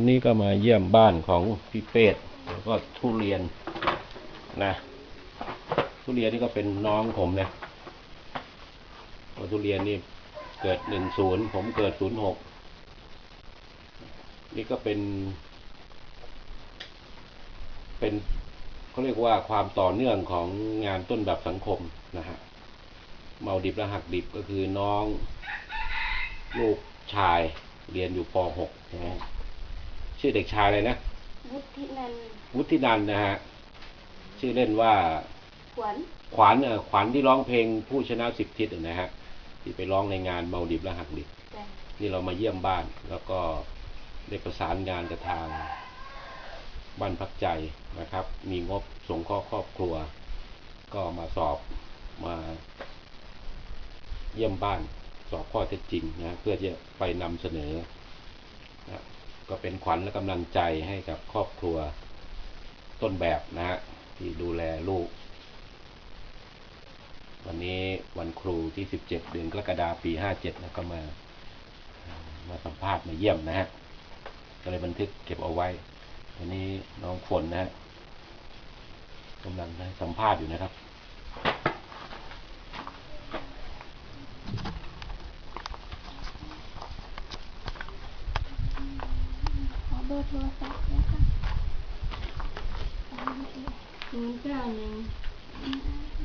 วันนี้ก็มาเยี่ยมบ้านของพี่เป็ดแล้วก็ทุเรียนนะ ทุเรียนนี่ก็เป็นน้องผมนะทุเรียนนี่เกิดหนึ่งศูนย์ผมเกิดศูนย์หกนี่ก็เป็น เป็นเขาเรียกว่าความต่อเนื่องของงานต้นแบบสังคมนะฮะเมาดิบและหักดิบก็คือน้อง ลูกชายเรียนอยู่ป .6 นะฮะ ชื่อเด็กชายอะไรนะ วุฒินันท์วุฒินันท์นะฮะ ชื่อเล่นว่า ขวัญ ขวัญเอ่อขวัญที่ร้องเพลงผู้ชนะสิบทิศอะนะฮะ ที่ไปร้องในงานเมาดิบและหักดิบจ้ะนี่เรามาเยี่ยมบ้าน แล้วก็ได้ประสานงานกับทางบ้านพักใจนะครับ มีงบสงเคราะห์ครอบครัว ก็มาสอบมาเยี่ยมบ้านสอบข้อเท็จจริงนะเพื่อจะไปนำเสนอนะ ก็เป็นขวัญและกำลังใจให้กับครอบครัวต้นแบบนะฮะที่ดูแลลูก วันนี้วันครูที่ 17 เดือนกรกฎาคมปี 57นะก็มา มาสัมภาษณ์มาเยี่ยมนะฮะก็เลยบันทึกเก็บเอาไว้วันนี้น้องฝนนะฮะกำลังได้สัมภาษณ์อยู่นะครับ ขอเบ